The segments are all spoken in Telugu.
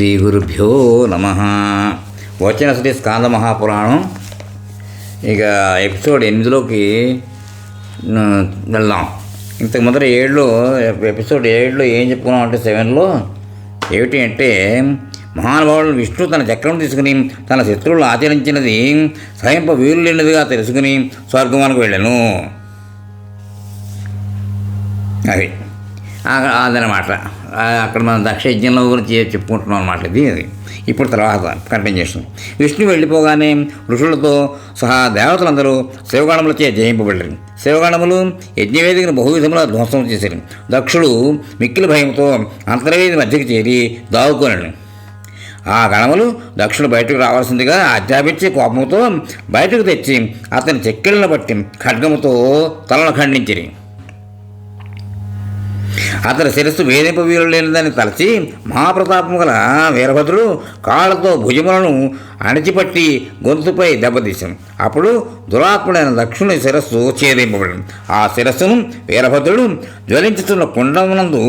శ్రీ గురుభ్యో నమ. వచ్చిన శ్రీ స్కాంద మహాపురాణం. ఇక ఎపిసోడ్ ఎనిమిదిలోకి వెళ్దాం. ఇంతకు ముందర ఏడులో ఎపిసోడ్ ఏడులో ఏం చెప్పుకున్నాం అంటే సెవెన్లో? ఏమిటి అంటే మహానుభావుడు విష్ణు తన చక్రం తీసుకుని తన శత్రువులు ఆచరించినది స్వయంప వీలు లేనిదిగా తెలుసుకుని స్వర్గమానికి వెళ్ళాను. అది అదనమాట. అక్కడ మనం దక్షయజ్ఞంలో గురించి చెప్పుకుంటున్నాం అనమాట ఇది అది ఇప్పుడు తర్వాత కంటిన్యూషన్ విష్ణు వెళ్ళిపోగానే ఋషులతో సహా దేవతలందరూ శివగణములచే జయింపబడ్డారు శివగణములు యజ్ఞవేదికను బహువిధముల ధ్వంసం చేశారు దక్షుడు మిక్కిలి భయంతో అంతర్వేది మధ్యకి చేరి దావుకోనడు ఆ గణములు దక్షుడు బయటకు రావాల్సిందిగా ఆజ్ఞాపించి కోపంతో బయటకు తెచ్చి అతని చెక్కిళ్ళను బట్టి ఖడ్గముతో తలను ఖండించిరి. అతని శిరస్సు వేధింప వీలు లేనిదని తలచి మహాప్రతాపం గల వీరభద్రుడు కాళ్ళతో భుజములను అణిచిపట్టి గొంతుపై దెబ్బతీశాం అప్పుడు దురాత్ముడైన దక్షుని శిరస్సు ఛేదింపబడింది. ఆ శిరస్సును వీరభద్రుడు జ్వలించుతున్న కుండమునందు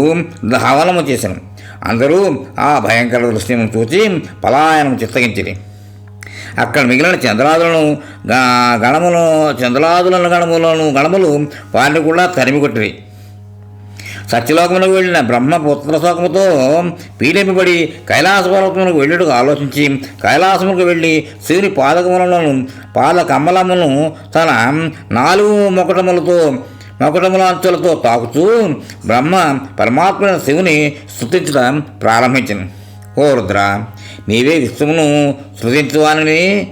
హవనము చేశాను. అందరూ ఆ భయంకర దృశ్యము చూచి పలాయనం చిత్తగించిరి. అక్కడ మిగిలిన చంద్రాదులను గణములు చంద్రాదులను గణములను గణములు వారిని కూడా తరిమి కొట్టిరి సత్యలోకములకు వెళ్ళిన బ్రహ్మ పుత్రశోకముతో పీడింపబడి కైలాస పర్వతమునకు వెళ్ళుటకు ఆలోచించి కైలాసములకు వెళ్ళి శివుని పాదకములను పాద తన నాలుగు మొకటములతో మొకటముల అంచులతో తాకుతూ బ్రహ్మ పరమాత్మ శివుని స్థుతించడం ప్రారంభించను. ఓ రుద్ర నీవే విశ్వమును సృజించువానని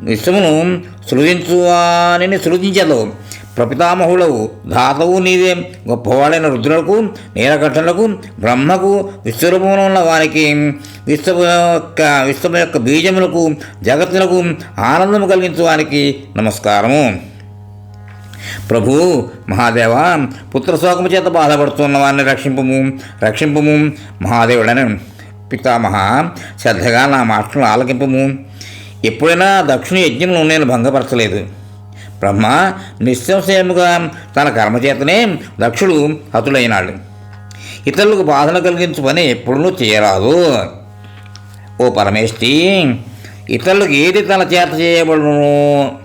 విశ్వమును సృజించువాని సృజించదు ప్రపితామహుడవు ధాతవు నీవే గొప్పవాడైన రుద్రులకు నీలకట్టలకు బ్రహ్మకు విశ్వరూపంలో ఉన్న వారికి విశ్వ యొక్క విశ్వం యొక్క బీజములకు జగత్తులకు ఆనందము కలిగించు వారికి నమస్కారము. ప్రభు మహాదేవ పుత్రశోకము చేత బాధపడుతున్న వారిని రక్షింపము రక్షింపము మహాదేవుడని. పితామహ శ్రద్ధగా నా మాటలు ఆలకింపము. ఎప్పుడైనా దక్షిణ యజ్ఞంలో నేను భంగపరచలేదు. బ్రహ్మ నిస్సంశయముగా తన కర్మచేతనే దక్షుడు హతుడైనాడు. ఇతరులకు బాధను కలిగించు పని ఎప్పుడూ చేయరాదు. ఓ పరమేష్టి ఇతరులకు ఏది తన చేత చేయబడును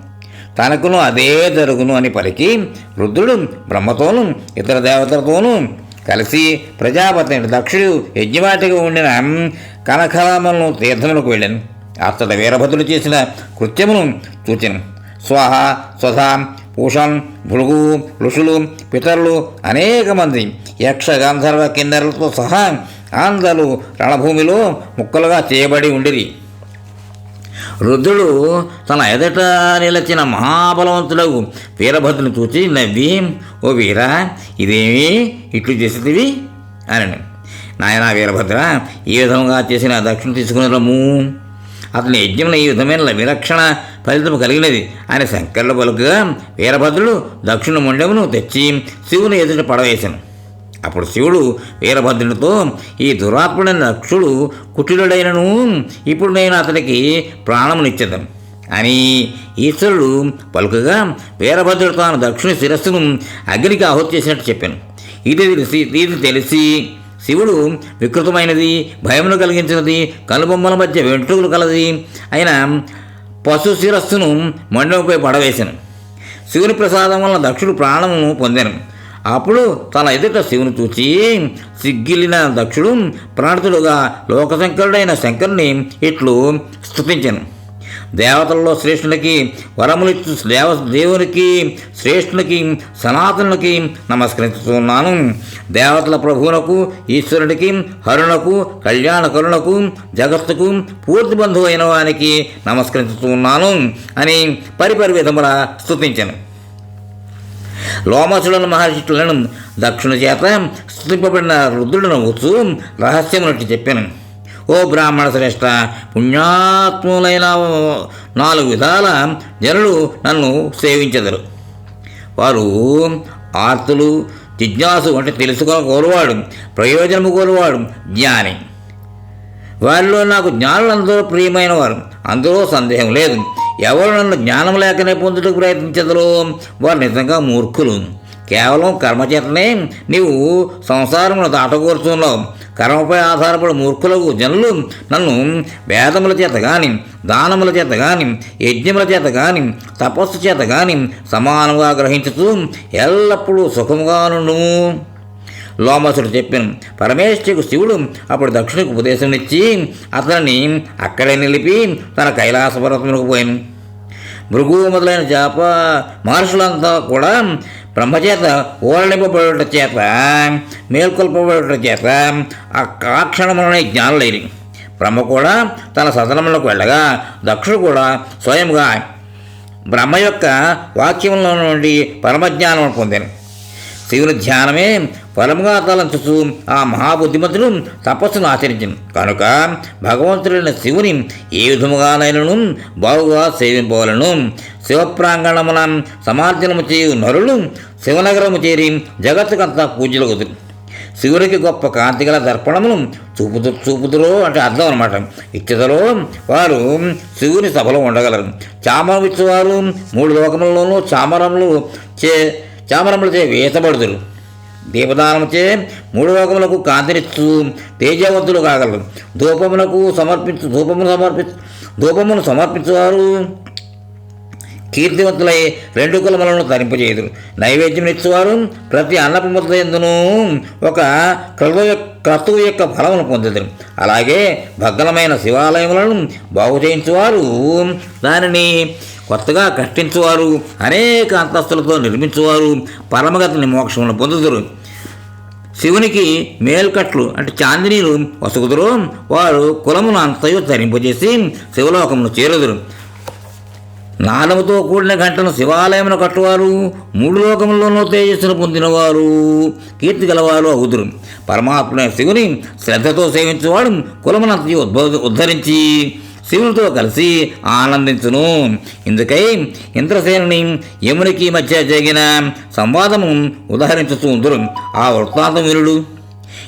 తనకును అదే జరుగును అని పలికి రుద్రుడు బ్రహ్మతోనూ ఇతర దేవతలతోనూ కలిసి ప్రజాపతి దక్షుడు యజ్ఞవాటిగా ఉండిన కనకరామలను తీర్థములకు వెళ్ళాను. అతడు వీరభద్రుడు చేసిన కృత్యమును చూచాను. స్వాహ స్వధ పూషం భృగు ఋషులు పితరులు అనేక మంది. యక్ష గంధర్వ కిన్నెరలతో సహా ఆంధ్రలు రణభూమిలో ముక్కలుగా చేయబడి ఉండిరి. రుద్రుడు తన ఎదట నిలచిన మహాబలవంతులకు వీరభద్రుని చూచి నవ్వి ఓ వీర ఇదేమి? ఇట్లు చేసేదివి అని నాయన వీరభద్ర ఈ విధంగా చేసిన దక్షిణ తీసుకునేలము అతని యజ్ఞంలో ఈ విధమైన విలక్షణ ఫలితం కలిగినది. అని శంకర్ల పలుకుగా వీరభద్రుడు దక్షిణ ముండమును తెచ్చి శివుని ఎదుట పడవేశాను. అప్పుడు శివుడు వీరభద్రునితో ఈ దురాత్ముడైన దక్షుడు కుటిలుడైనను ఇప్పుడు నేను అతనికి ప్రాణమునిచ్చేదాను. అని ఈశ్వరుడు పలుకగా వీరభద్రుడు తాను దక్షిణ శిరస్సును అగ్నికి ఆహుతి చేసినట్టు చెప్పాను. ఇది తెలిసి ఇది తెలిసి శివుడు వికృతమైనది భయమును కలిగించినది కనుబొమ్మల మధ్య వెంట్రుకలు కలది అయిన పశు శిరస్సును మండపంపై పడవేశాను. శివుని ప్రసాదం వలన దక్షుడు ప్రాణమును పొందాను. అప్పుడు తన ఎదుట శివుని చూచి సిగ్గిలిన దక్షుడు ప్రణతుడుగా లోకశంకరుడైన శంకరుని ఇట్లు స్థుతించాను దేవతల్లో శ్రేష్ఠునికి వరములిచ్చు దేవ దేవునికి శ్రేష్ఠునికి సనాతనులకి నమస్కరిస్తున్నాను దేవతల ప్రభువునకు ఈశ్వరునికి హరుణకు కళ్యాణకరుణకు జగత్తుకు పూర్తి బంధువు అయిన వానికి నమస్కరిస్తున్నాను అని పరిపరి విధముల స్తుతించాను. లోమసులను మహర్షిలను దక్షిణ చేత స్థుతింపబడిన రుద్రుడు నవ్వుతూ రహస్యమునట్టు చెప్పాను. ఓ బ్రాహ్మణ శ్రేష్ఠ పుణ్యాత్ములైన నాలుగు విధాల జనులు నన్ను సేవించదరు. వారు ఆర్తులు జిజ్ఞాసు అంటే తెలుసుకొని కోరువాడు ప్రయోజనము కోరువాడు జ్ఞాని. వారిలో నాకు జ్ఞానులందరూ ప్రియమైన వారు అందులో సందేహం లేదు. ఎవరు నన్ను జ్ఞానం లేకనే పొందుటకు ప్రయత్నించదరో వారు నిజంగా మూర్ఖులు. కేవలం కర్మచేతనే నీవు సంసారమును దాటకూరుతున్నావు కర్మపై ఆధారపడి మూర్ఖులకు జనులు నన్ను వేదముల చేత కానీ దానముల చేత కానీ యజ్ఞముల చేత కానీ తపస్సు చేత కానీ సమానంగా గ్రహించుతూ ఎల్లప్పుడూ సుఖముగాను లోమసుడు చెప్పాను పరమేశ్వరుకు శివుడు అప్పుడు దక్షిణకు ఉపదేశం ఇచ్చి అతనిని అక్కడే నిలిపి తన కైలాస పర్వతములకు పోయాను. భృగు మొదలైన చేప మహర్షులంతా కూడా బ్రహ్మచేత ఓరలింపబడుట చేత మేల్కొల్పబడుట చేత ఆ కాక్షణములనే జ్ఞానులైరి బ్రహ్మ కూడా తన సదనములకు వెళ్ళగా దక్షుడు కూడా స్వయంగా బ్రహ్మ యొక్క వాక్యముల నుండి పరమజ్ఞానం పొందాను. శివుని ధ్యానమే పరముగా తలంచుతూ ఆ మహాబుద్ధిమంతుడు తపస్సును ఆచరించను. కనుక భగవంతుడైన శివుని ఏ విధముగానైనను బావుగా సేవింపవలను. శివప్రాంగణమున సమార్జనము చేయు నరులు శివనగరము చేరి జగత్తుకంతా పూజలు శివుడికి శివునికి గొప్ప కాంతిగల దర్పణములు దర్పణమును చూపుతూ చూపుతురో అంటే అర్థం అనమాట ఇచ్చతలో వారు శివుని సభలో ఉండగలరు. చామరం ఇచ్చేవారు మూడు లోకములలోనూ చామరములు చే చామరములచే వేసబడుదురు. దీపదానముచే మూడు లోకములకు కాంతినిస్తూ తేజవంతులు కాగలరు. ధూపమునకు సమర్పించు ధూపమును సమర్పించు ధూపమును సమర్పించేవారు. కీర్తివంతులై రెండు కులములను తరింపజేయుదురు నైవేద్యం ఇచ్చేవారు ప్రతి అన్నపు ముద్ద ఎందును ఒక క్రతువు యొక్క క్రతువు యొక్క ఫలమును పొందుదురు. అలాగే భగ్గలమైన శివాలయములను బాగు చేయించేవారు దానిని కొత్తగా కట్టించువారు అనేక అంతస్తులతో నిర్మించువారు పరమగతిని మోక్షమును పొందుదురు. శివునికి మేల్కట్లు అంటే చాందినీలు వసుకుదురు. వారు కులమును అంతయు ధరింపజేసి శివలోకమును చేరుదురు. నాదముతో కూడిన గంటను శివాలయమును కట్టువారు. మూడు లోకముల్లోనూ తేజస్సును పొందినవారు. కీర్తి గలవారు అవుదురు. పరమాత్మ శివుని శ్రద్ధతో సేవించేవాడు కులమునంతయు ఉద్భవ ఉద్ధరించి శివునితో కలిసి ఆనందించును. ఇందుకై ఇంద్రసేనుని యమునికి మధ్య జరిగిన సంవాదము ఉదహరించుతూ ఉందరు ఆ వృత్తాంతం వీరుడు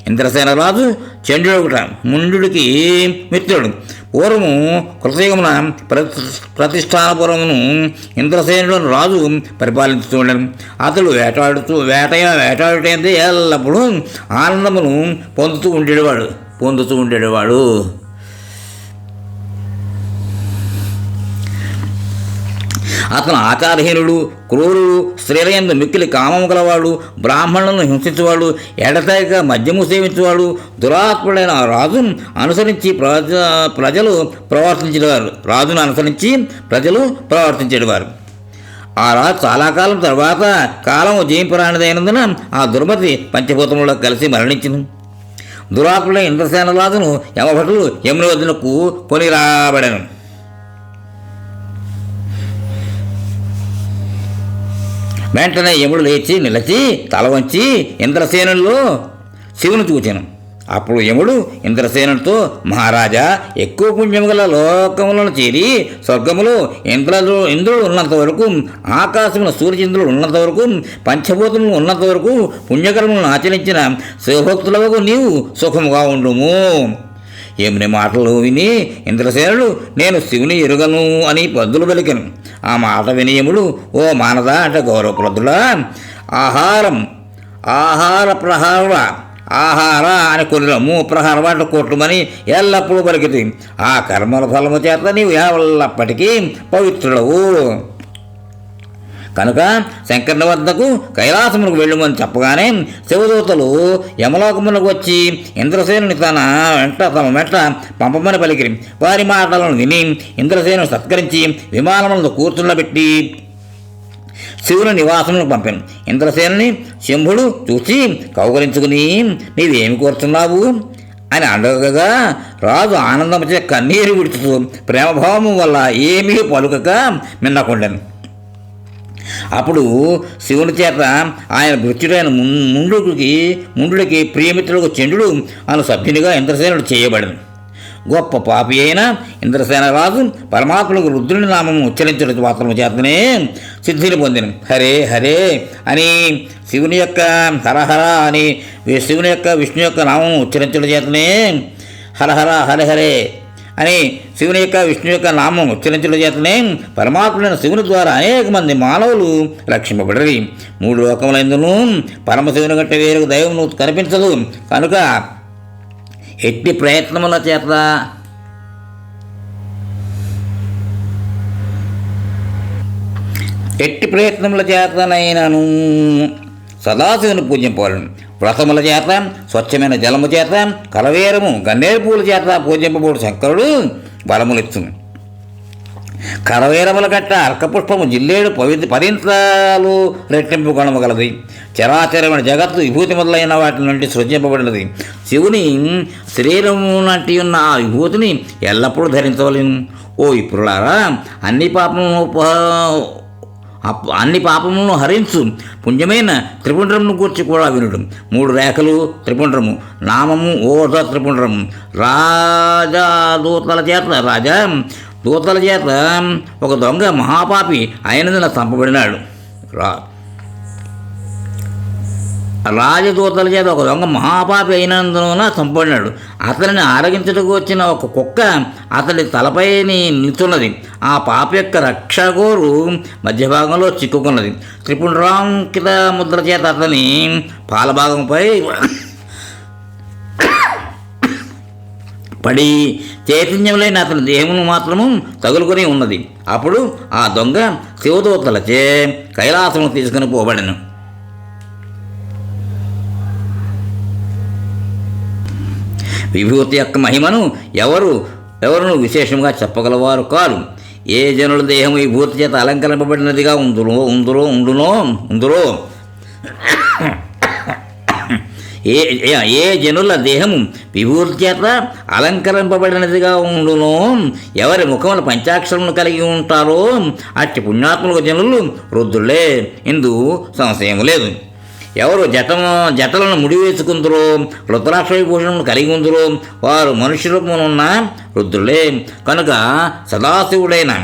ఇంద్రసేన రాజు చంద్రుడుట ముండుడికి మిత్రుడు. పూర్వము కృతయుగమున ప్రతి ప్రతిష్టానపురమును ఇంద్రసేనుడు రాజు పరిపాలించుతూ ఉండను. అతడు వేటాడుతూ వేటయ వేటాడుటైంది ఎల్లప్పుడూ ఆనందమును పొందుతూ ఉండేవాడు పొందుతూ ఉండేవాడు. అతను ఆచారహీనుడు క్రూరుడు స్త్రీలయందు మిక్కిలి కామము గలవాడు బ్రాహ్మణులను హింసించేవాడు ఎడతెగక మద్యము సేవించేవాడు దురాత్ముడైన ఆ రాజును అనుసరించి ప్రజ ప్రజలు ప్రవర్తించేవారు రాజును అనుసరించి ప్రజలు ప్రవర్తించేవారు. ఆ రాజు చాలా కాలం తర్వాత కాలం జయింపరానిదైనందున ఆ దుర్మతి పంచభూతములో కలిసి మరణించింది దురాత్ముడైన ఇంద్రసేన రాజును యమభటులు యముని వద్దనకు కొని రాబడను. వెంటనే యముడు లేచి నిలిచి తల వంచి ఇంద్రసేనుల్లో శివుని చూచాను. అప్పుడు యముడు ఇంద్రసేనుడితో మహారాజా ఎక్కువ పుణ్యము గల లోకములను చేరి స్వర్గములో ఇంద్రులు ఇంద్రుడు ఉన్నంత వరకు ఆకాశమున సూర్యచంద్రుడు ఉన్నంత వరకు పంచభూతములు ఉన్నంత వరకు పుణ్యకర్మలను ఆచరించిన శివభక్తులకు నీవు సుఖముగా ఉండుము. ఏమిని మాటలు విని ఇంద్రసేనుడు నేను శివుని ఎరుగను అని పద్దులు పలికాను. ఆ మాట వినియముడు ఓ మానద అంటే గౌరవప్రదుడా ఆహారం ఆహార ప్రహార ఆహార అని కొనము ప్రహారం అంటే కొట్టుమని ఎల్లప్పుడూ పలికితే. ఆ కర్మల ఫలము చేత నీవు ఎల్లప్పటికీ పవిత్రుడవు కనుక శంకరుని వద్దకు కైలాసమునకు వెళ్ళుమని చెప్పగానే శివదూతలు యమలోకమునకు వచ్చి ఇంద్రసేనుని తన వెంట తమ వెంట పంపమని పలికిరి. వారి మాటలను విని ఇంద్రసేను సత్కరించి విమానములను కూర్చుండబెట్టి శివుని నివాసములకు పంపాను. ఇంద్రసేనుని శంభుడు చూసి కౌగలించుకుని నీవేమి కోరుతున్నావు? అని అడగగా రాజు ఆనందముచే కన్నీరు విడుచుతూ ప్రేమభావము వల్ల ఏమీ పలుకక మిన్నకుండాను. అప్పుడు శివుని చేత ఆయన భృత్యుడైన ముం- ముండుకి ముండుడికి ప్రియమిత్రుడు చంద్రుడు అను సభ్యునిగా ఇంద్రసేనుడు చేయబడింది గొప్ప పాపి అయిన ఇంద్రసేన రాజు పరమాత్మకు రుద్రుని నామం ఉచ్చరించడం మాత్రము చేతనే సిద్ధిని పొందిన. హరే హరే అని శివుని యొక్క హరహర అని శివుని యొక్క విష్ణు యొక్క నామం ఉచ్చరించడం చేతనే హరహర హరే హరే అని శివుని యొక్క విష్ణు యొక్క నామం ఉచ్చరించడం చేతనే పరమాత్ముడైన శివుని ద్వారా అనేక మంది మానవులు రక్షింపబడరి. మూడు లోకములందును పరమశివుని గట్ట వేరు దైవం కనిపించదు. కనుక ఎట్టి ప్రయత్నముల చేత ఎట్టి ప్రయత్నముల చేతనైనను సదాశివుని పూజింపాలను వ్రతముల చేత స్వచ్ఛమైన జలము చేత కలవేరము గన్నేరు పూల చేత పూజింపబోడు శంకరుడు బలములిచ్చును. కరవేరముల గట్ట అర్కపుష్పము జిల్లేడు పవిత్ర పరింతాలు రెట్టింపు కొనమగలది చరాచరమైన జగత్తు విభూతి మొదలైన వాటి నుండి సృజింపబడినది. శివుని శరీరము నటి ఉన్న ఆ విభూతిని ఎల్లప్పుడూ ధరించవలేను. ఓ ఇప్పుడులారా అన్ని పాపము అన్ని పాపములను హరించు. పుణ్యమైన త్రిపుండ్రమును గూర్చి కూడా వినుడు. మూడు రేఖలు త్రిపుండ్రము. నామము ఓద త్రిపుండ్రము. రాజా దూతల చేత రాజా దూతల చేత ఒక దొంగ మహాపాపి అయినందున చంపబడినాడు. రా రాజదూతల చేత ఒక దొంగ మహాపాపి అయినందున చంపడినాడు అతనిని ఆరగించుటకు వచ్చిన ఒక కుక్క అతడి తలపైని నిల్చున్నది. ఆ పాప యొక్క రక్షగోరు మధ్య భాగంలో చిక్కుకున్నది. త్రిపుండ్రాంకిత ముద్ర చేత అతని పాలభాగంపై పడి చైతన్యం లేని అతని దేహమును మాత్రము తగులుకొని ఉన్నది. అప్పుడు ఆ దొంగ శివదూతలచే కైలాసము తీసుకుని పోబడను. విభూతి యొక్క మహిమను ఎవరు ఎవరును విశేషంగా చెప్పగలవారు కారు? ఏ జనుల దేహం విభూతి చేత అలంకరింపబడినదిగా ఉందులో ఉందులో ఉండునో ఉందులో? ఏ ఏ- జనుల దేహము విభూతి చేత అలంకరింపబడినదిగా ఉండునో ఎవరి ముఖముల పంచాక్షరములు కలిగి ఉంటారో అట్టి పుణ్యాత్మక జనులు వృద్ధులే. ఇందు సంశయం లేదు. ఎవరు జటము జటలను ముడివేసుకుందరో రుద్రాక్ష విభూషణను కలిగి ఉందరో వారు మనుష్య రూపమునున్న రుద్రులే. కనుక సదాశివుడైన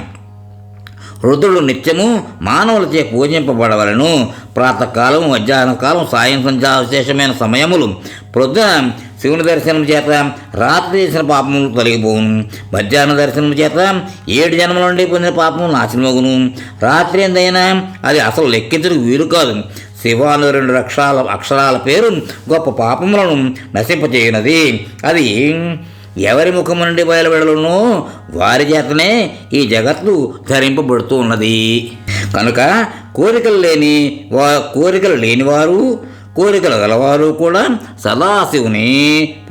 రుద్రుడు నిత్యము మానవులచే పూజింపబడవలను. ప్రాతకాలం మధ్యాహ్న కాలం సాయం సంధ్యా విశేషమైన సమయములు ప్రొద్దున శివుని దర్శనం చేత రాత్రి చేసిన పాపములు తొలగిపోవును. మధ్యాహ్న దర్శనం చేత ఏడు జన్మల నుండి పొందిన పాపములు నాశనమగును. రాత్రి ఎందైనా అది అసలు లెక్కించడానికి వీలు కాదు. శివాను రెండు అక్షరాల అక్షరాల పేరు గొప్ప పాపములను నశింపచేయునది. అది ఎవరి ముఖం నుండి బయలువెడలను వారి చేతనే ఈ జగత్తు ధరింపబడుతూ ఉన్నది కనుక కోరికలు లేని వా కోరికలు లేనివారు కోరికలు గలవారు కూడా సదాశివుని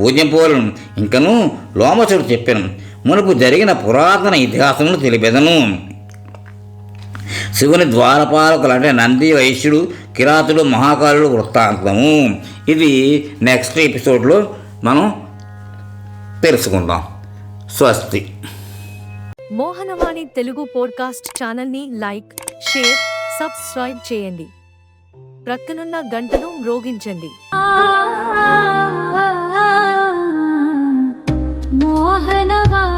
పూజింపవలను. ఇంకను లోమసుడు చెప్పాను మునుపు జరిగిన పురాతన ఇతిహాసమును తెలిపెదను. శివుని ద్వారపాలకులు అంటే నంది వైశ్యుడు కిరాతులు మహాకాలుడు వృత్తాంతము. ఇది నెక్స్ట్ ఎపిసోడ్లో మనం తెలుసుకుందాం. స్వస్తి. మోహనవాణి తెలుగు పోడ్కాస్ట్ ఛానల్ని లైక్ షేర్ సబ్స్క్రైబ్ చేయండి. ప్రక్కనున్న గంటను మ్రోగించండి. మోహనవాణి